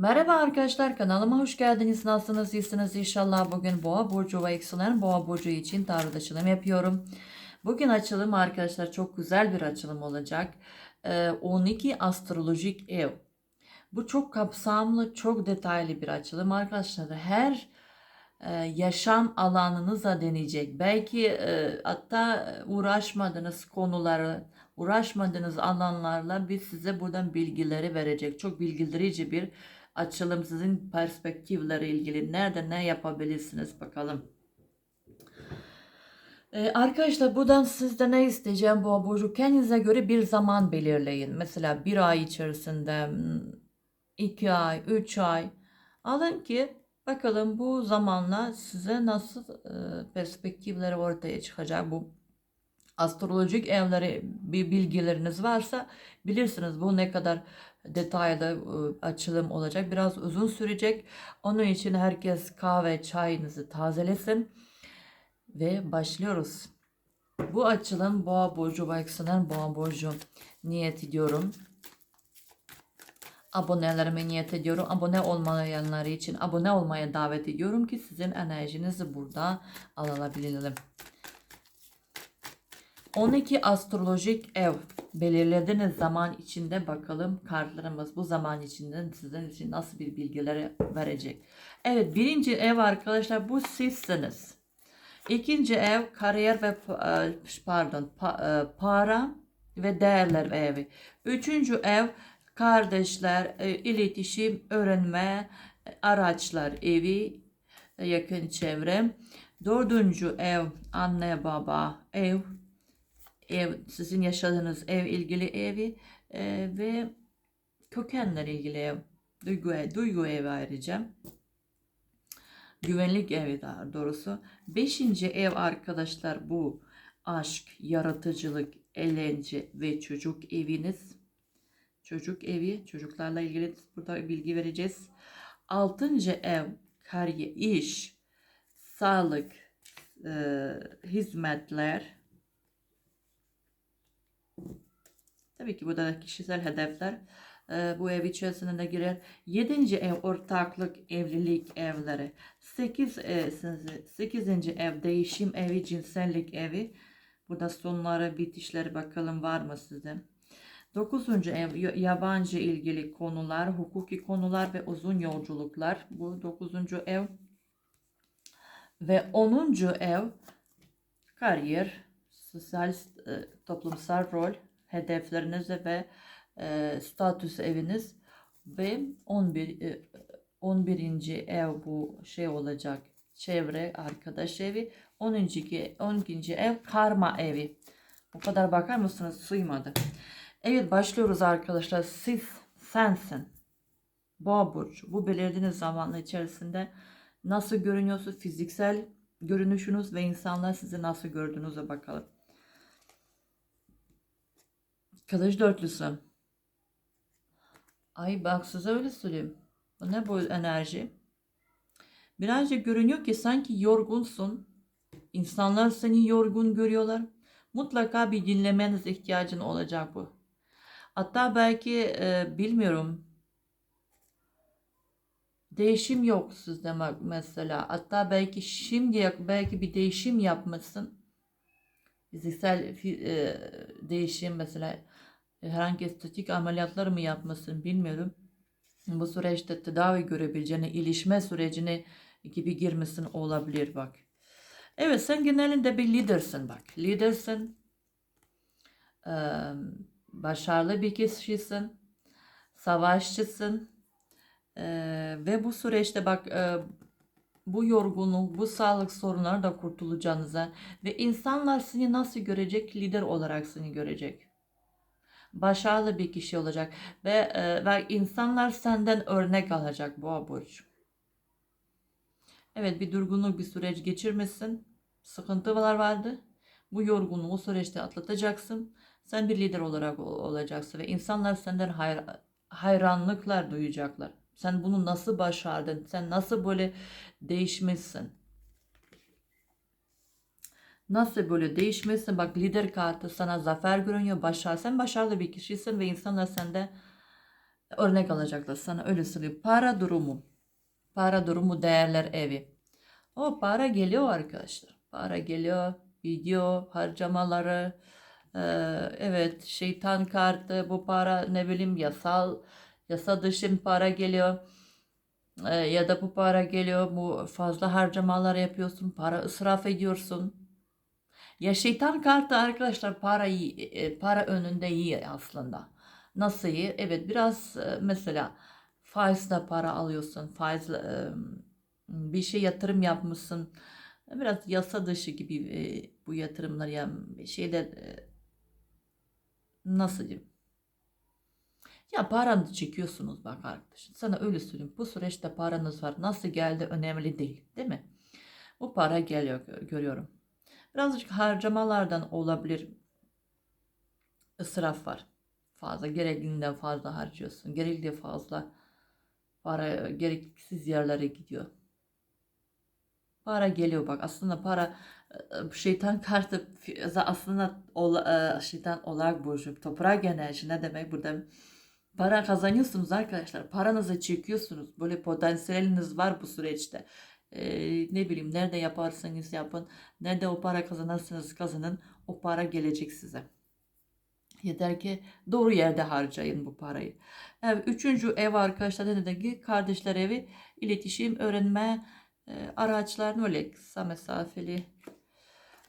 Merhaba arkadaşlar kanalıma hoş geldiniz. Nasılsınız? İyisiniz inşallah. Bugün Boğa Burcu ve Yükselen Boğa Burcu için tarot açılım yapıyorum. Bugün açılım arkadaşlar çok güzel bir açılım olacak. Ee, 12 astrolojik ev. Bu çok kapsamlı, çok detaylı bir açılım arkadaşlar. Her e, yaşam alanınıza deneyecek. Belki e, hatta uğraşmadığınız konuları, uğraşmadığınız alanlarla biz size buradan bilgileri verecek. Çok bilgilendirici bir açılım sizin perspektifleri ilgili nerede ne yapabilirsiniz bakalım. Ee, arkadaşlar buradan sizde ne isteyeceğim bu burcu kendinize göre bir zaman belirleyin. Mesela bir ay içerisinde, hmm, iki ay, üç ay alın ki bakalım bu zamanla size nasıl e, perspektifleri ortaya çıkacak bu astrolojik evleri bir bilgileriniz varsa bilirsiniz bu ne kadar detaylı e, açılım olacak. Biraz uzun sürecek. Onun için herkes kahve çayınızı tazelesin ve başlıyoruz. Bu açılım Boğa Burcu Yükselen Boğa Burcu niyet ediyorum. Abonelerime niyet ediyorum. Abone olmayanlar için abone olmaya davet ediyorum ki sizin enerjinizi burada alabilelim. 12 astrolojik ev belirlediğiniz zaman içinde bakalım kartlarımız bu zaman içinde sizin için nasıl bir bilgileri verecek. Evet birinci ev arkadaşlar bu sizsiniz. İkinci ev kariyer ve e, pardon pa- e, para ve değerler evi. Üçüncü ev kardeşler, e, iletişim, öğrenme, araçlar evi, yakın çevre. Dördüncü ev anne baba ev ev sizin yaşadığınız ev ilgili evi e, ve kökenler ilgili ev duygu, duygu evi ayrıca. Güvenlik evi daha doğrusu. Beşinci ev arkadaşlar bu. Aşk yaratıcılık eğlence ve çocuk eviniz. Çocuk evi çocuklarla ilgili burada bilgi vereceğiz. Altıncı ev kariyer iş sağlık e, hizmetler Tabii ki burada kişisel hedefler e, bu ev içerisinde de girer. Yedinci ev ortaklık, evlilik evleri. Sekiz, e, sekizinci ev değişim evi, cinsellik evi. Burada sonları, bitişleri bakalım var mı sizde? Dokuzuncu ev yabancı ilgili konular, hukuki konular ve uzun yolculuklar. Bu dokuzuncu ev. Ve onuncu ev kariyer, sosyal, e, toplumsal rol, hedefleriniz ve e, statüs eviniz ve 11 e, 11. ev bu şey olacak. Çevre, arkadaş evi. 12. 12. ev karma evi. Bu kadar bakar mısınız? Suymadı. Evet başlıyoruz arkadaşlar. Siz sensin. Boğa burcu. Bu belirlediğiniz zamanla içerisinde nasıl görünüyorsunuz? Fiziksel görünüşünüz ve insanlar sizi nasıl gördüğünüze bakalım. Kılıç dörtlüsü. Ay bak size öyle söyleyeyim. Bu ne bu enerji? Birazcık görünüyor ki sanki yorgunsun. İnsanlar seni yorgun görüyorlar. Mutlaka bir dinlemeniz ihtiyacın olacak bu. Hatta belki e, bilmiyorum. Değişim yok sizde mesela. Hatta belki şimdiye belki bir değişim yapmasın. Fiziksel e, değişim mesela herhangi estetik ameliyatlar mı yapmasın bilmiyorum. Bu süreçte tedavi görebileceğine, ilişme sürecine gibi girmesin olabilir bak. Evet sen genelinde bir lidersin bak. Lidersin. Ee, başarılı bir kişisin. Savaşçısın. Ee, ve bu süreçte bak e, bu yorgunluk, bu sağlık sorunları da kurtulacağınıza ve insanlar seni nasıl görecek? Lider olarak seni görecek başarılı bir kişi olacak ve, e, ve insanlar senden örnek alacak bu burç. Evet bir durgunluk bir süreç geçirmesin. Sıkıntılar vardı. Bu yorgunluğu o süreçte atlatacaksın. Sen bir lider olarak olacaksın ve insanlar senden hayr hayranlıklar duyacaklar. Sen bunu nasıl başardın? Sen nasıl böyle değişmişsin? Nasıl böyle değişmesin? Bak lider kartı sana zafer görünüyor. Başar. Sen başarılı bir kişisin ve insanlar sende Örnek alacaklar sana öyle söyleyeyim. Para durumu. Para durumu değerler evi. O para geliyor arkadaşlar. Para geliyor. Video harcamaları. e, evet şeytan kartı bu para ne bileyim yasal yasa dışı para geliyor. E, ya da bu para geliyor bu fazla harcamalar yapıyorsun. Para ısraf ediyorsun. Ya şeytan kartı arkadaşlar parayı e, para önünde iyi aslında. Nasıl iyi? Evet biraz e, mesela faizle para alıyorsun. Faizle bir şey yatırım yapmışsın. Biraz yasa dışı gibi e, bu yatırımlar ya şeyde e, nasıl diyeyim? Ya paranı çekiyorsunuz bak arkadaşlar. Sana öyle söyleyeyim. Bu süreçte paranız var. Nasıl geldi önemli değil. Değil mi? Bu para geliyor gö- görüyorum. Birazcık harcamalardan olabilir. Israf var. Fazla gerektiğinden fazla harcıyorsun. Gerekli fazla para gereksiz yerlere gidiyor. Para geliyor bak aslında para e, şeytan kartı aslında e, şeytan olarak burcu toprak enerji ne demek burada para kazanıyorsunuz arkadaşlar paranızı çekiyorsunuz böyle potansiyeliniz var bu süreçte Ee, ne bileyim nerede yaparsanız yapın nerede o para kazanırsınız kazanın o para gelecek size. Yeter ki doğru yerde harcayın bu parayı. Evet, üçüncü ev arkadaşlar dedi kardeşler evi iletişim öğrenme e, araçlar öyle kısa mesafeli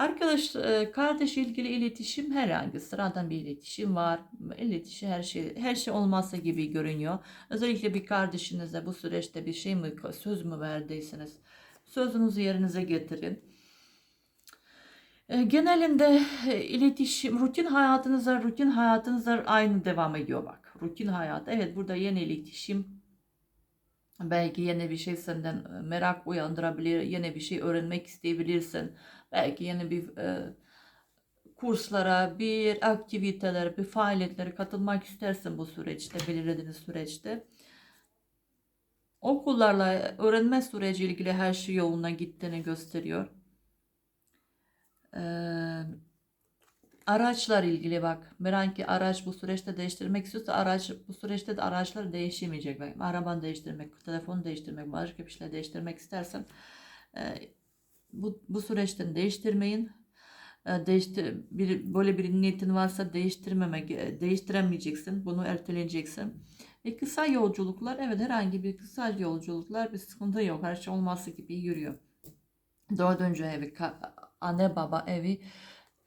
Arkadaş, e, kardeş ilgili iletişim herhangi sıradan bir iletişim var. İletişim her şey her şey olmazsa gibi görünüyor. Özellikle bir kardeşinize bu süreçte bir şey mi söz mü verdiyseniz sözünüzü yerinize getirin. E, Genelinde e, iletişim, rutin hayatınızda, rutin hayatınızda aynı devam ediyor bak. Rutin hayat. Evet burada yeni iletişim, Belki yeni bir şey senden merak uyandırabilir, yeni bir şey öğrenmek isteyebilirsin. Belki yeni bir e, kurslara, bir aktivitelere, bir faaliyetlere katılmak istersin bu süreçte, belirlediğiniz süreçte. Okullarla öğrenme süreci ilgili her şey yoluna gittiğini gösteriyor. Ee, araçlar ilgili bak. Merak araç bu süreçte değiştirmek istiyorsa araç bu süreçte de araçlar değişemeyecek. Bak, arabanı değiştirmek, telefonu değiştirmek, başka bir şeyler değiştirmek istersen e, bu, bu süreçten değiştirmeyin. E, değiştir, bir, böyle bir niyetin varsa değiştirmemek, e, değiştiremeyeceksin. Bunu erteleyeceksin. Ve kısa yolculuklar, evet herhangi bir kısa yolculuklar bir sıkıntı yok. Her şey olması gibi yürüyor. Dördüncü evi, anne baba evi,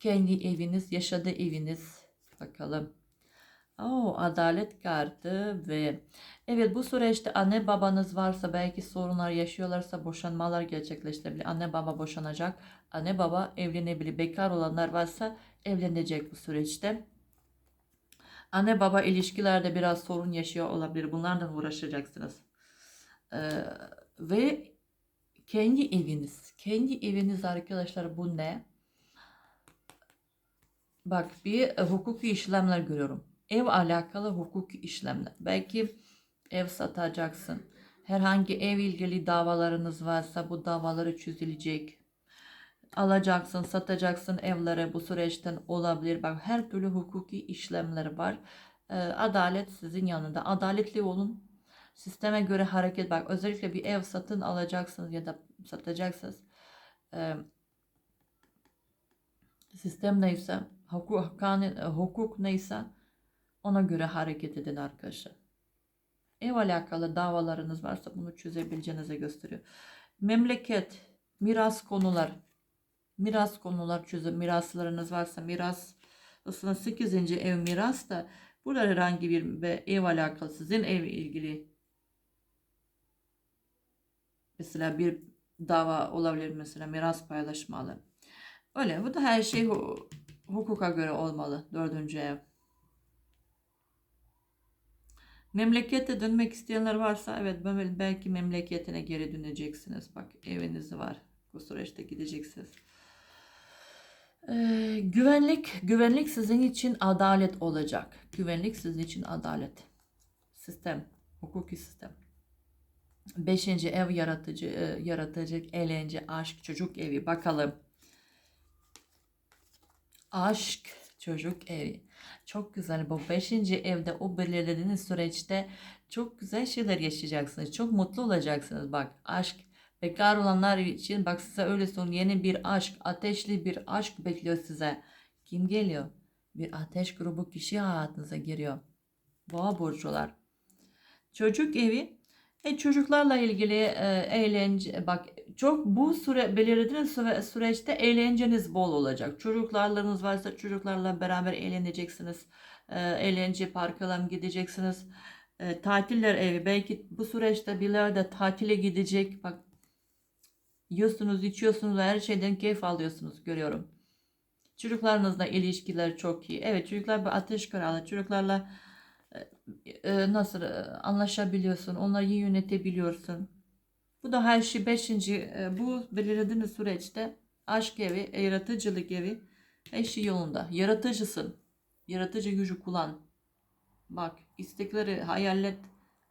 kendi eviniz, yaşadığı eviniz. Bakalım. Oo, adalet kartı ve evet bu süreçte anne babanız varsa belki sorunlar yaşıyorlarsa boşanmalar gerçekleştirebilir. Anne baba boşanacak. Anne baba evlenebilir. Bekar olanlar varsa evlenecek bu süreçte. Anne baba ilişkilerde biraz sorun yaşıyor olabilir. Bunlardan uğraşacaksınız. Ee, ve kendi eviniz. Kendi eviniz arkadaşlar bu ne? Bak bir hukuki işlemler görüyorum. Ev alakalı hukuki işlemler. Belki ev satacaksın. Herhangi ev ilgili davalarınız varsa bu davaları çözülecek. Alacaksın, satacaksın evlere bu süreçten olabilir. Bak her türlü hukuki işlemler var. Ee, adalet sizin yanında. Adaletli olun. Sisteme göre hareket bak. Özellikle bir ev satın alacaksınız ya da satacaksınız. Ee, sistem neyse, hukuk, hukuk neyse ona göre hareket edin arkadaşlar. Ev alakalı davalarınız varsa bunu çözebileceğinize gösteriyor. Memleket, miras konular, miras konular çözüm, miraslarınız varsa miras, aslında 8. ev miras da burada herhangi bir ev alakalı sizin ev ilgili mesela bir dava olabilir mesela miras paylaşmalı. Öyle bu da her şey hu- hukuka göre olmalı. Dördüncü ev. Memlekete dönmek isteyenler varsa evet belki memleketine geri döneceksiniz. Bak eviniz var. Bu süreçte gideceksiniz. Ee, güvenlik, güvenlik sizin için adalet olacak. Güvenlik sizin için adalet. Sistem, hukuki sistem. Beşinci ev yaratıcı, e, yaratacak eğlence, aşk, çocuk evi. Bakalım. Aşk, Çocuk evi. Çok güzel. Bu beşinci evde o belirlediğiniz süreçte çok güzel şeyler yaşayacaksınız. Çok mutlu olacaksınız. Bak aşk bekar olanlar için bak size öyle son yeni bir aşk, ateşli bir aşk bekliyor size. Kim geliyor? Bir ateş grubu kişi hayatınıza giriyor. Boğa burcular. Çocuk evi e, çocuklarla ilgili e, eğlence bak çok bu süre belirlediğiniz süre, süreçte eğlenceniz bol olacak. Çocuklarınız varsa çocuklarla beraber eğleneceksiniz. E, eğlence parkına gideceksiniz. E, tatiller evi belki bu süreçte birileri de tatile gidecek. Bak yiyorsunuz, içiyorsunuz, her şeyden keyif alıyorsunuz görüyorum. Çocuklarınızla ilişkiler çok iyi. Evet çocuklar bir ateş kralı. Çocuklarla e, nasıl e, anlaşabiliyorsun, onları iyi yönetebiliyorsun. Bu da her şey beşinci, e, bu belirlediğiniz süreçte aşk evi, e, yaratıcılık evi her şey yolunda. Yaratıcısın. Yaratıcı gücü kullan. Bak istekleri hayal et.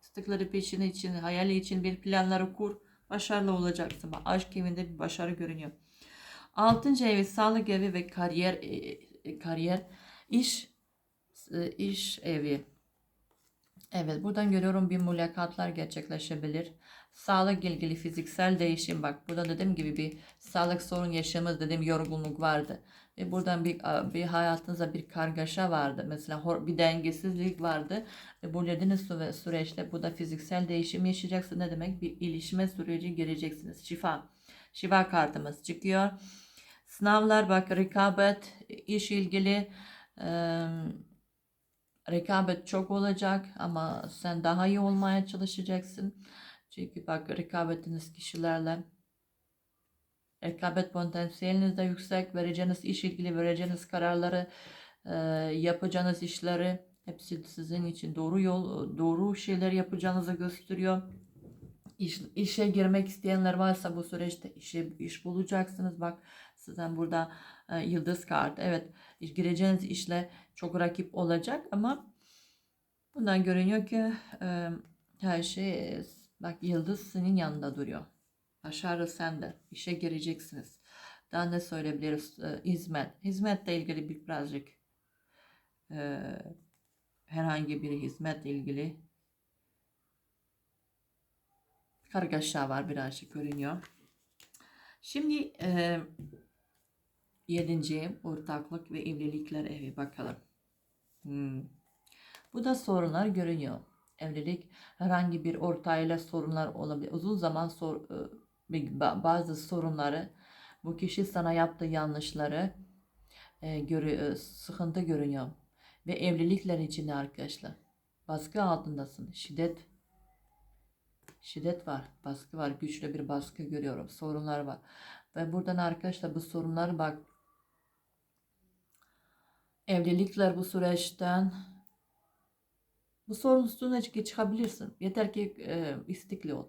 istekleri peşine için, hayali için bir planları kur. Başarılı olacaksın. Bak aşk evinde bir başarı görünüyor. Altıncı evi sağlık evi ve kariyer e, e, kariyer iş e, iş evi. Evet, buradan görüyorum bir mülakatlar gerçekleşebilir. Sağlık ilgili fiziksel değişim bak burada dediğim gibi bir sağlık sorun yaşamız dediğim yorgunluk vardı. Ve buradan bir, bir hayatınızda bir kargaşa vardı. Mesela bir dengesizlik vardı. Ve bu dediğiniz süre- süreçte burada fiziksel değişim yaşayacaksınız. Ne demek? Bir ilişme süreci gireceksiniz. Şifa. Şifa kartımız çıkıyor. Sınavlar bak rekabet, iş ilgili eee rekabet çok olacak ama sen daha iyi olmaya çalışacaksın. Çünkü bak rekabetiniz kişilerle rekabet potansiyeliniz de yüksek. Vereceğiniz iş ilgili vereceğiniz kararları e, yapacağınız işleri hepsi sizin için doğru yol doğru şeyler yapacağınızı gösteriyor. İş, işe girmek isteyenler varsa bu süreçte işe iş bulacaksınız. Bak sizden burada e, yıldız kart. Evet gireceğiniz işle çok rakip olacak ama bundan görünüyor ki e, her şey bak yıldız senin yanında duruyor. Başarı sende. İşe gireceksiniz. Daha ne söyleyebiliriz? E, hizmet. Hizmetle ilgili bir birazcık e, herhangi bir hizmetle ilgili kargaşa var birazcık görünüyor. Şimdi e, yedinci ortaklık ve evlilikler evi bakalım. Hmm. Bu da sorunlar görünüyor. Evlilik herhangi bir ortağıyla sorunlar olabilir. Uzun zaman sor, e, bazı sorunları bu kişi sana yaptığı yanlışları e, görü, e, sıkıntı görünüyor. Ve evlilikler içinde arkadaşlar baskı altındasın. Şiddet şiddet var, baskı var, güçlü bir baskı görüyorum. Sorunlar var. Ve buradan arkadaşlar bu sorunlar bak evlilikler bu süreçten bu sorun üstüne çıkabilirsin. Yeter ki e, istikli ol.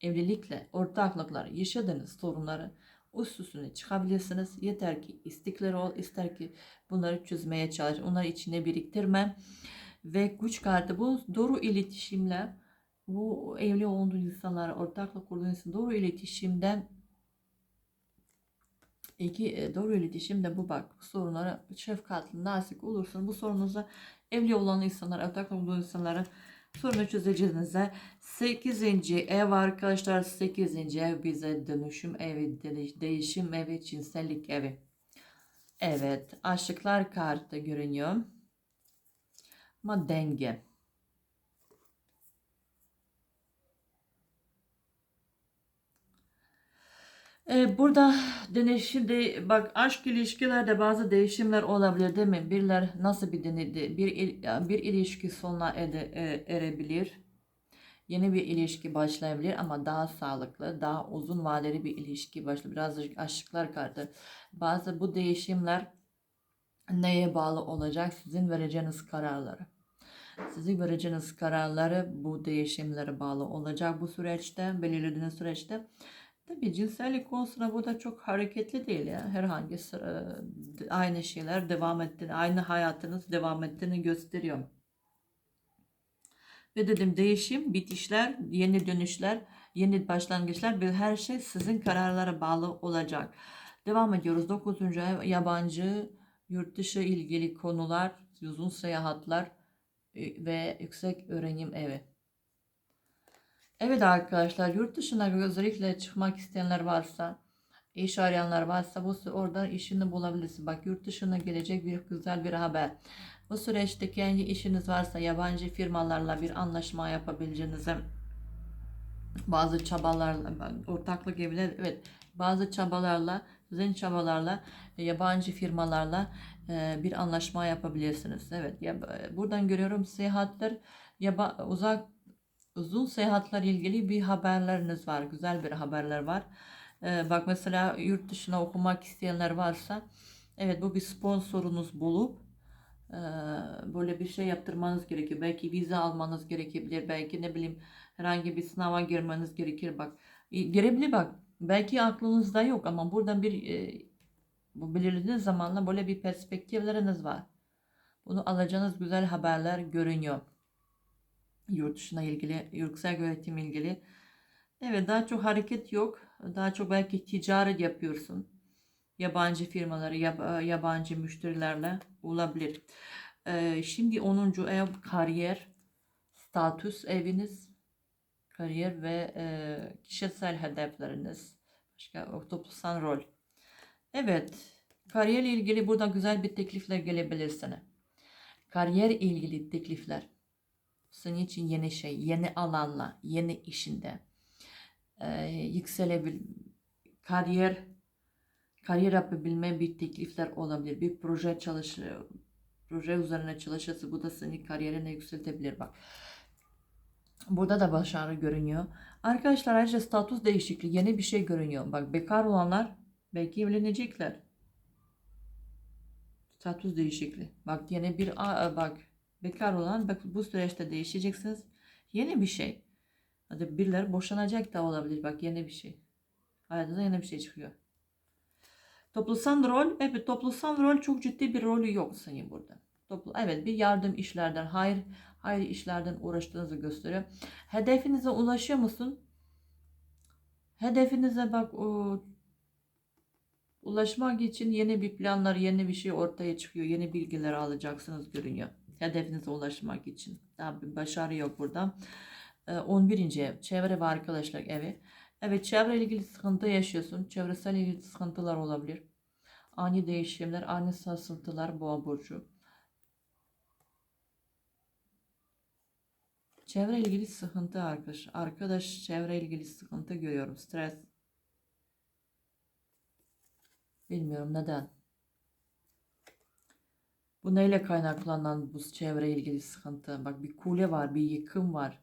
Evlilikle, ortaklıklar, yaşadığınız sorunları üst üstüne çıkabilirsiniz. Yeter ki istikli ol, ister ki bunları çözmeye çalış. Onları içine biriktirme. Ve güç kartı bu doğru iletişimle bu evli olduğu insanlar, ortaklık kurduğu insan doğru iletişimden iki e, doğru iletişimde bu bak sorunlara şefkatli, nazik olursun. Bu sorunuza evli olan insanlar, ortaklık olduğu insanlara sorunu çözeceğinize 8. ev arkadaşlar 8. ev bize dönüşüm evi, değişim evi, cinsellik evi. Evet, aşıklar kartı görünüyor. Ama denge. Ee, burada şimdi bak aşk ilişkilerde bazı değişimler olabilir değil mi? Birler nasıl bir denedi? Bir, bir ilişki sonuna ede, e, erebilir. Yeni bir ilişki başlayabilir ama daha sağlıklı, daha uzun vadeli bir ilişki başlayabilir. Birazcık aşıklar kartı. Bazı bu değişimler neye bağlı olacak? Sizin vereceğiniz kararları. Sizin vereceğiniz kararları bu değişimlere bağlı olacak bu süreçte, belirlediğiniz süreçte. Tabii cinsellik konusunda bu da çok hareketli değil ya. Herhangi sıra, aynı şeyler devam ettiğini, aynı hayatınız devam ettiğini gösteriyor. Ve dedim değişim, bitişler, yeni dönüşler, yeni başlangıçlar ve her şey sizin kararlara bağlı olacak. Devam ediyoruz. 9. ev yabancı yurt dışı ilgili konular, uzun seyahatler e, ve yüksek öğrenim evi. Evet arkadaşlar yurt dışına özellikle çıkmak isteyenler varsa, iş arayanlar varsa bu sü- orada işini bulabilirsin. Bak yurt dışına gelecek bir güzel bir haber. Bu süreçte kendi işiniz varsa yabancı firmalarla bir anlaşma yapabileceğinize bazı çabalarla ortaklık evler evet bazı çabalarla sizin çabalarla e, yabancı firmalarla e, bir anlaşma yapabilirsiniz. Evet ya, buradan görüyorum seyahatler yaba, uzak uzun seyahatler ilgili bir haberleriniz var. Güzel bir haberler var. E, bak mesela yurt dışına okumak isteyenler varsa evet bu bir sponsorunuz bulup e, böyle bir şey yaptırmanız gerekiyor. Belki vize almanız gerekebilir. Belki ne bileyim herhangi bir sınava girmeniz gerekir. Bak e, girebilir bak. Belki aklınızda yok ama buradan bir e, bu belirlediğiniz zamanla böyle bir perspektifleriniz var. Bunu alacağınız güzel haberler görünüyor. Yurt dışına ilgili, yüksek öğretim ilgili. Evet daha çok hareket yok. Daha çok belki ticaret yapıyorsun. Yabancı firmaları, yab- yabancı müşterilerle olabilir. Ee, şimdi 10. ev kariyer, statüs eviniz, kariyer ve e, kişisel hedefleriniz. Başka toplumsal rol. Evet, kariyerle ilgili burada güzel bir teklifler gelebilir sana. Kariyer ilgili teklifler. Senin için yeni şey, yeni alanla, yeni işinde e, yükselebil, kariyer kariyer yapabilme bir teklifler olabilir. Bir proje çalışıyor, proje üzerine çalışırsa bu da seni kariyerine yükseltebilir bak. Burada da başarı görünüyor. Arkadaşlar ayrıca statüs değişikliği yeni bir şey görünüyor. Bak bekar olanlar belki evlenecekler. Statüs değişikliği. Bak yeni bir bak bekar olan bak bu süreçte değişeceksiniz. Yeni bir şey. Hadi birileri boşanacak da olabilir. Bak yeni bir şey. Hayatınızda yeni bir şey çıkıyor. Toplumsal rol, evet toplumsal rol çok ciddi bir rolü yok senin burada. Toplu, evet bir yardım işlerden, hayır, hayır işlerden uğraştığınızı gösteriyor. Hedefinize ulaşıyor musun? Hedefinize bak o ulaşmak için yeni bir planlar, yeni bir şey ortaya çıkıyor. Yeni bilgiler alacaksınız görünüyor. Hedefinize ulaşmak için. Daha bir başarı yok burada. Ee, 11. ev, çevre ve arkadaşlar evi. Evet çevre ilgili sıkıntı yaşıyorsun. Çevresel ilgili sıkıntılar olabilir. Ani değişimler, ani sarsıntılar boğa burcu. Çevre ilgili sıkıntı arkadaş. Arkadaş çevre ilgili sıkıntı görüyorum. Stres. Bilmiyorum neden. Bu neyle kaynaklanan bu çevre ilgili sıkıntı? Bak bir kule var, bir yıkım var.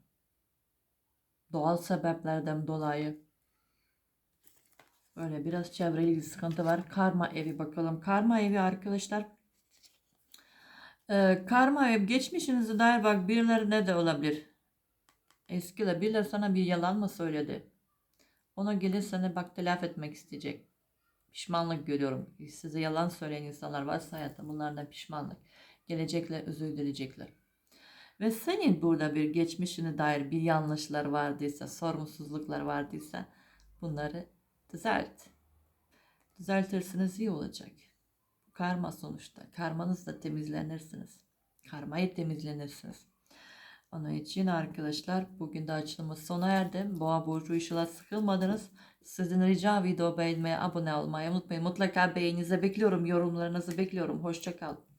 Doğal sebeplerden dolayı. Böyle biraz çevre ilgili sıkıntı var. Karma evi bakalım. Karma evi arkadaşlar. Ee, karma ev geçmişinize dair bak birileri ne de olabilir. Eskiler birileri sana bir yalan mı söyledi? Ona gelir seni bak telafi etmek isteyecek. Pişmanlık görüyorum. Size yalan söyleyen insanlar varsa hayatta bunlardan pişmanlık. Gelecekler özür dileyecekler. Ve senin burada bir geçmişine dair bir yanlışlar vardıysa, sorumsuzluklar vardıysa bunları düzelt. Düzeltirsiniz iyi olacak. Karma sonuçta. Karmanızla temizlenirsiniz. Karmayı temizlenirsiniz. Onun için arkadaşlar bugün de açılımız sona erdi. Boğa burcu inşallah sıkılmadınız. Sizin rica video beğenmeyi, abone olmayı unutmayın. Mutlaka beğeninizi bekliyorum. Yorumlarınızı bekliyorum. Hoşçakalın.